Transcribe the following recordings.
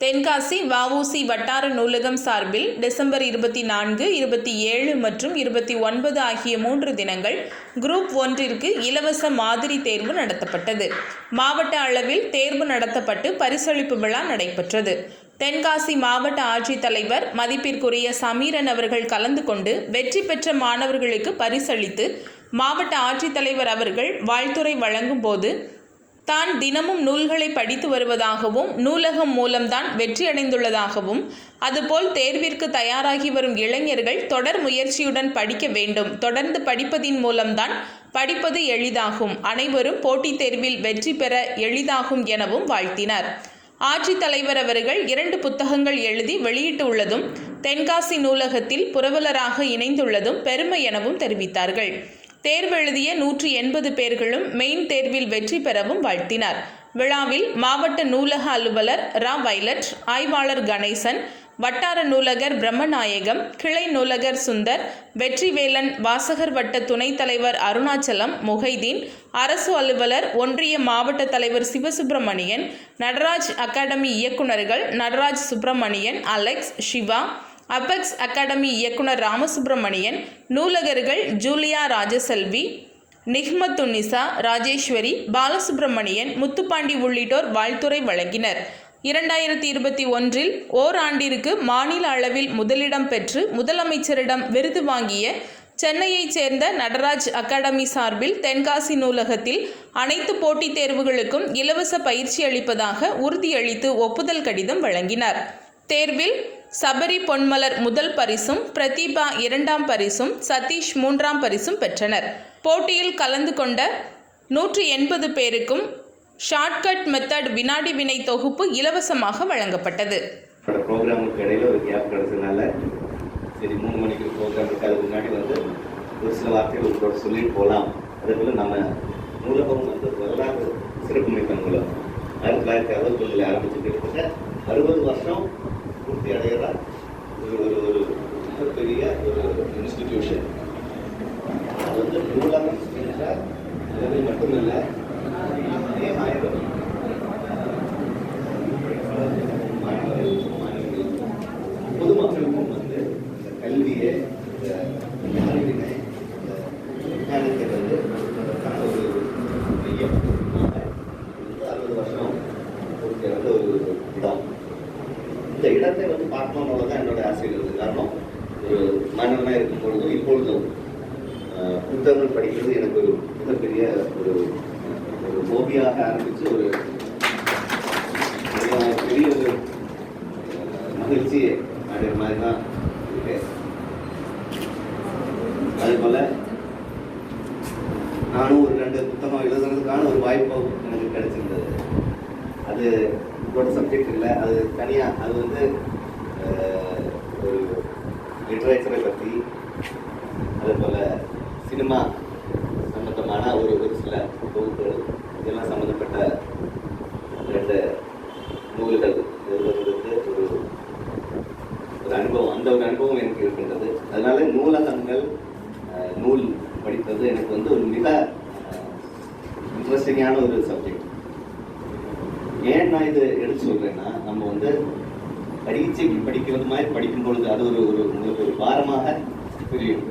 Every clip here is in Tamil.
தென்காசி வஉசி வட்டார நூலகம் சார்பில் டிசம்பர் இருபத்தி நான்கு இருபத்தி ஏழு மற்றும் இருபத்தி ஒன்பது ஆகிய மூன்று தினங்கள் குரூப் ஒன்றிற்கு இலவச மாதிரி தேர்வு நடத்தப்பட்டது. மாவட்ட அளவில் தேர்வு நடத்தப்பட்டு பரிசளிப்பு விழா நடைபெற்றது. தென்காசி மாவட்ட ஆட்சித்தலைவர் மதிப்பிற்குரிய சமீரன் அவர்கள் கலந்து கொண்டு வெற்றி பெற்ற மாணவர்களுக்கு பரிசளித்து மாவட்ட ஆட்சித்தலைவர் அவர்கள் வாழ்த்துரை வழங்கும் போது தான் தினமும் நூல்களை படித்து வருவதாகவும் நூலகம் மூலம்தான் வெற்றியடைந்துள்ளதாகவும் அதுபோல் தேர்விற்கு தயாராகி வரும் இளைஞர்கள் தொடர் முயற்சியுடன் படிக்க வேண்டும். தொடர்ந்து படிப்பதின் மூலம்தான் படிப்பது எளிதாகும். அனைவரும் போட்டித் தேர்வில் வெற்றி பெற எளிதாகும் எனவும் வாழ்த்தினர். ஆட்சித்தலைவர் அவர்கள் இரண்டு புத்தகங்கள் எழுதி வெளியிட்டுள்ளதும் தென்காசி நூலகத்தில் புரவலராக இணைந்துள்ளதும் பெருமை எனவும் தெரிவித்தார்கள். தேர்வு எழுதிய நூற்றி எண்பது பேர்களும் மெயின் தேர்வில் வெற்றி பெறவும் வாழ்த்தினார். விழாவில் மாவட்ட நூலக அலுவலர் ரா வைலட் ஆய்வாளர் கணேசன் வட்டார நூலகர் பிரம்மநாயகம் கிளை நூலகர் சுந்தர் வெற்றிவேலன் வாசகர் வட்ட துணைத் தலைவர் அருணாச்சலம் முகைதீன் அரசு அலுவலர் ஒன்றிய மாவட்ட தலைவர் சிவசுப்பிரமணியன் நடராஜ் அகாடமி இயக்குநர்கள் Nataraj Subramanian Alex Siva Apex academy இயக்குனர் ராமசுப்பிரமணியன் நூலகர்கள் ஜூலியா ராஜசெல்வி நிஹ்மத்துன்னிசா ராஜேஸ்வரி பாலசுப்பிரமணியன் முத்துப்பாண்டி உள்ளிட்டோர் வாழ்த்துறை வழங்கினர். இரண்டாயிரத்தி இருபத்தி ஒன்றில் ஓராண்டிற்கு மாநில அளவில் முதலிடம் பெற்று முதலமைச்சரிடம் விருது வாங்கிய சென்னையைச் சேர்ந்த நடராஜ் அகாடமி சார்பில் தென்காசி நூலகத்தில் அனைத்து போட்டித் தேர்வுகளுக்கும் இலவச பயிற்சி அளிப்பதாக உறுதியளித்து ஒப்புதல் கடிதம் வழங்கினார். தேர்வில் சபரி பொன்மலர் முதல் பரிசும் பிரதீபா இரண்டாம் பரிசும் சதீஷ் மூன்றாம் பரிசும் பெற்றனர். போட்டியில் கலந்து கொண்ட நூற்றி எண்பது பேருக்கும் ஷார்ட்கட் மெத்தட் வினாடி வினை தொகுப்பு இலவசமாக வழங்கப்பட்டது. ப்ரோக்ராமுக்கு இடையில ஒரு கேப் கிடைச்சதுனால சரி மூணு மணிக்கு ப்ரோக்ராம் இருக்கு. அதுக்கு முன்னாடி வந்து ஒரு சில வார்த்தைகள் உங்களோட சொல்லிட்டு போகலாம் அதே போல் நம்ம நூலகம் வந்து வரலாறு சிறப்புமிக்க நூலகம். ஆயிரத்தி தொள்ளாயிரத்தி அறுபத்தொன்னில் ஆரம்பிச்சு கிட்டத்தட்ட அறுபது வருஷம் பூர்த்தி அடைகிற ஒரு ஒரு ஒரு மிகப்பெரிய ஒரு இன்ஸ்டிடியூஷன் அது வந்து நூலகம் என்ற நிலைமை மட்டுமில்லை அதே மாநிலம் பொதுமக்களுக்கும் வந்து இந்த கல்வியை இந்த அறிவினை இந்த விஞ்ஞானத்தை வந்து அதற்கான ஒரு மையம் இது அறுபது வருஷம் பூர்த்தி அடைந்த ஒரு இடம் இந்த இடத்தை வந்து பார்க்கணும்னு தான் என்னோட ஆசை இருந்தது காரணம் ஒரு மாணவனாக இருக்கும் பொழுதும் இப்பொழுதும் புத்தகங்கள் படிக்கிறது எனக்கு ஒரு மிகப்பெரிய ஒரு ஒரு ஹோபியாக ஆரம்பித்து ஒரு பெரிய ஒரு மகிழ்ச்சி மகிழ்ச்சியை மாதிரி தான் இருக்கேன் அதே போல நானும் ஒரு ரெண்டு புத்தகம் எழுதுறதுக்கான ஒரு வாய்ப்பு எனக்கு கிடைச்சிருந்தது. அது ஒரு சப்ஜெக்ட் இல்லை அது தனியாக அது வந்து ஒரு லிட்ரேச்சரை பற்றி அதுபோல் சினிமா சம்மந்தமான ஒரு ஒரு சில தொகுப்புகள் இதெல்லாம் சம்மந்தப்பட்ட ரெண்டு நூல்கள். எழுதுவதற்கு ஒரு ஒரு அனுபவம் அந்த ஒரு அனுபவம் எனக்கு இருக்கின்றது. அதனால நூலகங்கள் நூல் படிப்பது எனக்கு வந்து ஒரு மிக இன்ட்ரெஸ்டிங்கான ஒரு சப்ஜெக்ட் ஏன் நான் இது எடுத்து சொல்கிறேன்னா நம்ம வந்து பரீட்சைக்கு படிக்கிறது மாதிரி படிக்கும் பொழுது அது ஒரு ஒரு உங்களுக்கு ஒரு பாரமாக புரியும்.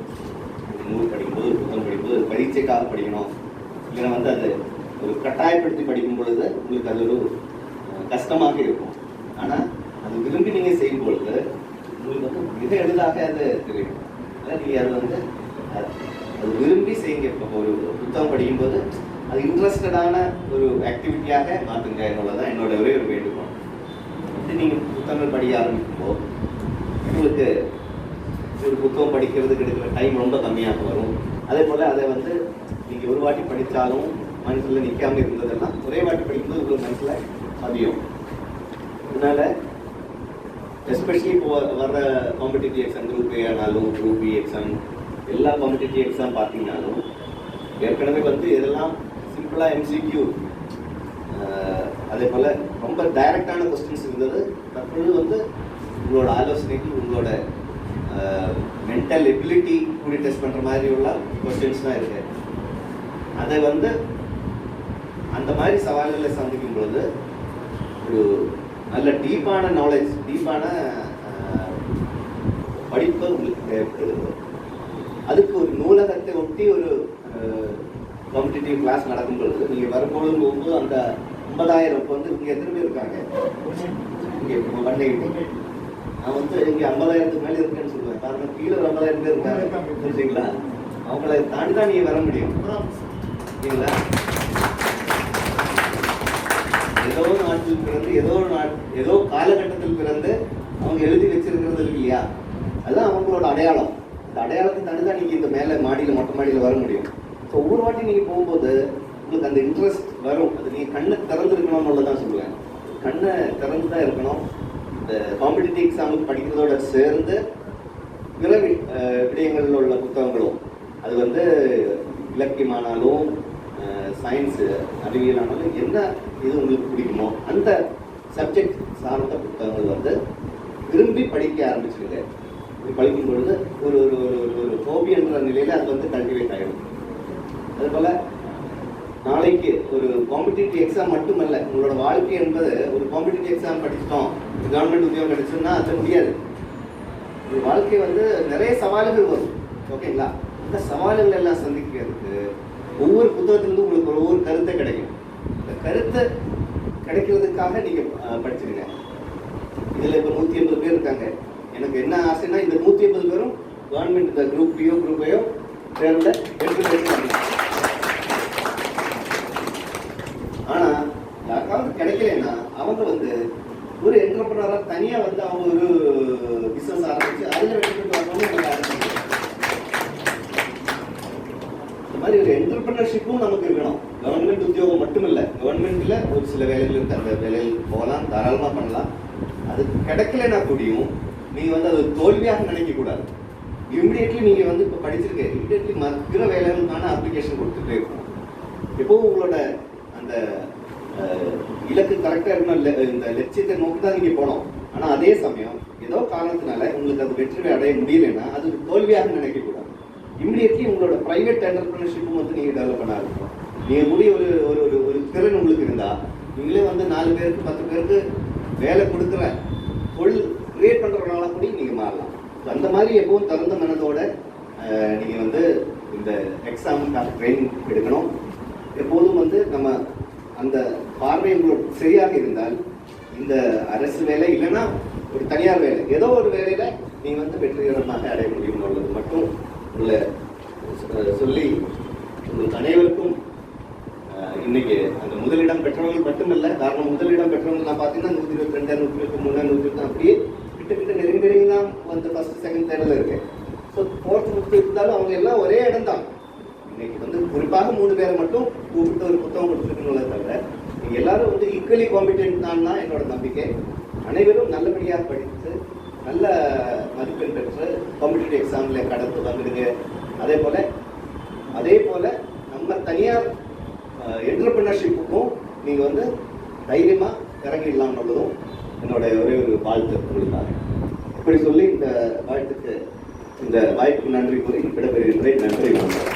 நூல் படிக்கும்போது ஒரு புத்தகம் படிக்கும்போது ஒரு பரீட்சைக்காக படிக்கணும். இல்லைன்னா வந்து அது ஒரு கட்டாயப்படுத்தி படிக்கும் பொழுது உங்களுக்கு அது ஒரு கஷ்டமாக இருக்கும். ஆனால் அது விரும்பி நீங்கள் செய்யும் பொழுது உங்களுக்கு வந்து மிக எளிதாக அது தெரியும். அதான் நீங்கள் அது வந்து அது அது விரும்பி செய்யுங்க. இப்போ ஒரு புத்தகம் படிக்கும்போது அது இன்ட்ரெஸ்டடான ஒரு ஆக்டிவிட்டியாக மாற்றுங்க என்னோடதான் என்னோட ஒரே ஒரு வேண்டுகோள். இது நீங்கள் புத்தகங்கள் படிக்க ஆரம்பிக்கும்போது உங்களுக்கு ஒரு புத்தகம் படிக்கிறதுக்கு எடுக்கிற டைம் ரொம்ப கம்மியாக வரும். அதே போல் அதை வந்து நீங்கள் ஒரு வாட்டி படித்தாலும் மனசில் நிற்காம இருந்ததெல்லாம் ஒரே வாட்டி படிக்கும்போது உங்களுக்கு மனசில் பதியும். அதனால எஸ்பெஷலி இப்போ வர்ற காம்படிட்டிவ் எக்ஸாம் குரூப் ஏ ஆனாலும் குரூப் பி எக்ஸாம் எல்லா காம்படிட்டிவ் எக்ஸாம் பார்த்தீங்கன்னாலும் ஏற்கனவே வந்து இதெல்லாம் சிம்பிளாக எம்சிக்யூ அதே போல் ரொம்ப டைரக்டான கொஸ்டின்ஸ் இருந்தது. தற்பொழுது வந்து உங்களோட ஆலோசனைக்கு உங்களோட மென்டல் எபிலிட்டி கூடி டெஸ்ட் பண்ணுற மாதிரி உள்ள கொஸ்டின்ஸ் தான் இருக்கு. அதை வந்து அந்த மாதிரி சவால்களை சந்திக்கும் பொழுது ஒரு நல்ல டீப்பான நாலேஜ் டீப்பான படிப்பு உங்களுக்கு தேவைப்படுகிறது அதுக்கு ஒரு நூலகத்தை ஒட்டி ஒரு காம்படிட்டிவ் கிளாஸ் நடக்கும் பொழுது நீங்கள் வரும்பொழுது போகும்போது அந்த ஐம்பதாயிரம் இப்போ வந்து இங்கே எத்தனை பேர் இருக்காங்க? இங்கே பண்ணிக்கிட்டு நான் வந்து இங்கே ஐம்பதாயிரத்துக்கு மேலே இருக்கேன்னு சொல்லுவேன். காரணம் கீழே ஒரு ஐம்பதாயிரம் பேர் இருக்காங்க. புரிஞ்சுங்களா? அவங்கள தாண்டி தான் நீங்கள் வர முடியும். சரிங்களா ஏதோ ஒரு நாட்டில் பிறந்து ஏதோ ஒரு நாட் ஏதோ காலகட்டத்தில் பிறந்து அவங்க எழுதி வச்சிருக்கிறது இல்லையா? அதுதான் அவங்களோட அடையாளம். இந்த அடையாளத்தை தாண்டி தான் நீங்கள் இந்த மேலே மாடியில் மொட்டை மாடியில் வர முடியும். ஸோ ஒவ்வொரு வாட்டி நீங்கள் போகும்போது உங்களுக்கு அந்த இன்ட்ரெஸ்ட் வரும். அது நீங்கள் கண்ணை திறந்துருக்கணும்னு தான் சொல்லுவேன். கண்ணை திறந்து தான் இருக்கணும். இந்த காம்படிட்டிவ் எக்ஸாமுக்கு படிக்கிறதோட சேர்ந்து பிற விடயங்களில் உள்ள புத்தகங்களும். அது வந்து இலக்கியமானாலும் சயின்ஸு அறிவியலானாலும் என்ன இது உங்களுக்கு பிடிக்குமோ அந்த சப்ஜெக்ட் சார்ந்த புத்தகங்கள் வந்து விரும்பி படிக்க ஆரம்பிச்சிருங்க. இப்படி படிக்கும் பொழுது ஒரு ஒரு ஒரு ஒரு ஹோபின்ற நிலையில் அது வந்து கல்டிவேட் ஆகிடும் அதுபோல் நாளைக்கு ஒரு காம்படிட்டிவ் எக்ஸாம் மட்டுமல்ல உங்களோட வாழ்க்கை என்பது ஒரு காம்படிட்டிவ் எக்ஸாம் படிச்சிட்டோம். கவர்மெண்ட் உத்தியோகம் கிடைச்சோம்னா அது முடியாது. ஒரு வாழ்க்கை வந்து நிறைய சவால்கள் வரும். ஓகேங்களா இந்த சவால்கள் எல்லாம் சந்திக்கிறதுக்கு ஒவ்வொரு புத்தகத்திலிருந்து உங்களுக்கு ஒரு ஒவ்வொரு கருத்தை கிடைக்கும். இந்த கருத்தை கிடைக்கிறதுக்காக நீங்கள் படிச்சிருங்க. இதில் இப்போ நூற்றி எண்பது பேர் இருக்காங்க. எனக்கு என்ன ஆசைன்னா இந்த நூற்றி எண்பது பேரும் கவர்மெண்ட் இந்த குரூப் பியோ குரூப்பையோ சேர்ந்த எடுத்து வச்சுருக்காங்க ஆனா யாருக்காவது கிடைக்கலன்னா அவங்க வந்து ஒரு தனியாக வந்து அவங்க ஒரு பிஸ்னஸ் ஆரம்பிச்சு அதில் வெற்றி பெற்று இந்த மாதிரி ஒரு என்டர்பிரினர்ஷிப்பும் நமக்கு இருக்கணும். கவர்மெண்ட் உத்தியோகம் மட்டும் இல்லை கவர்மெண்ட்ல ஒரு சில வேலைகள் இருக்கு. அந்த வேலையில் போகலாம் தாராளமாக பண்ணலாம். அது கிடைக்கலனா கூடியும் நீங்க வந்து அது தோல்வியாக நினைக்க கூடாது இமிடியட்லி நீங்க வந்து இப்போ படிச்சிருக்க இமிடியட்லி மற்ற வேலைகளுக்கான அப்ளிகேஷன் கொடுத்துட்டே இருக்கும் எப்பவும் உங்களோட அந்த இலக்கு கரெக்டாக இருக்கணும். இந்த லட்சியத்தை நோக்கி தான் நீங்கள் போகணும். ஆனால் அதே சமயம் ஏதோ காரணத்தினால உங்களுக்கு அது வெற்றி அடைய முடியலன்னா அது ஒரு தோல்வியாக நினைக்கக்கூடாது. இம்மிடியட்லி உங்களோட ப்ரைவேட் என்டர்பிரினர்ஷிப்பும் வந்து நீங்கள் டெவலப் பண்ண ஆரம்பிக்கும் நீங்கள் முடிய ஒரு ஒரு ஒரு ஒரு திறன் உங்களுக்கு இருந்தால் நீங்களே வந்து நாலு பேருக்கு பத்து பேருக்கு வேலை கொடுக்குற தொழில் கிரியேட் பண்ணுறவங்களால கூட நீங்கள் மாறலாம். ஸோ அந்த மாதிரி எப்பவும் திறந்த மனதோட நீங்கள் வந்து இந்த எக்ஸாமுக்காக ட்ரைனிங் எடுக்கணும். எப்போதும் வந்து நம்ம அந்த பார்வை உங்களுக்கு சரியாக இருந்தால் இந்த அரசு வேலை இல்லைன்னா ஒரு தனியார் வேலை. ஏதோ ஒரு வேலையில நீ வந்து வெற்றிகரமாக அடைய முடியும் உள்ளது மட்டும் உள்ள சொல்லி உங்களுக்கு அனைவருக்கும் இன்னைக்கு அந்த முதலிடம் பெற்றவர்கள் மட்டுமல்ல காரணம் முதலிடம் பெற்றவங்க நான் பார்த்தீங்கன்னா நூற்றி இருபத்தி ரெண்டு நூற்றி இருபத்தி மூணு நூற்றி இருபத்தி அப்படியே கிட்டத்தட்ட நெருங்கி நெருங்கி தான் வந்து ஃபர்ஸ்ட் செகண்ட் தேர்டில் இருக்கு. ஸோ ஃபோர்த் ஃபிஃப்த் இருந்தாலும் அவங்க எல்லாம் ஒரே இடம் தான் இன்னைக்கு வந்து குறிப்பாக மூணு பேரை மட்டும் கூப்பிட்டு ஒரு புத்தகம் கொடுத்துருக்குன்னு தவிர எல்லாரும் வந்து ஈக்குவலி காம்பிடென்ட் தான் தான் என்னோட நம்பிக்கை. அனைவரும் நல்லபடியாக படித்து நல்ல மதிப்பெண் பெற்று காம்படிட்டிவ் எக்ஸாமில் கடந்து வந்துடுங்க. அதே போல் அதே போல் நம்ம தனியார் என்டர்பிரினர்ஷிப்புக்கும் நீங்கள் வந்து தைரியமாக இறங்கிடலாம் உள்ளதும் என்னோட ஒரே ஒரு வாழ்த்து உங்களுக்காக இப்படி சொல்லி இந்த வாழ்த்துக்கு இந்த வாய்ப்புக்கு நன்றி கூறி விடைபெறுகின்றேன் நன்றி வணக்கம்.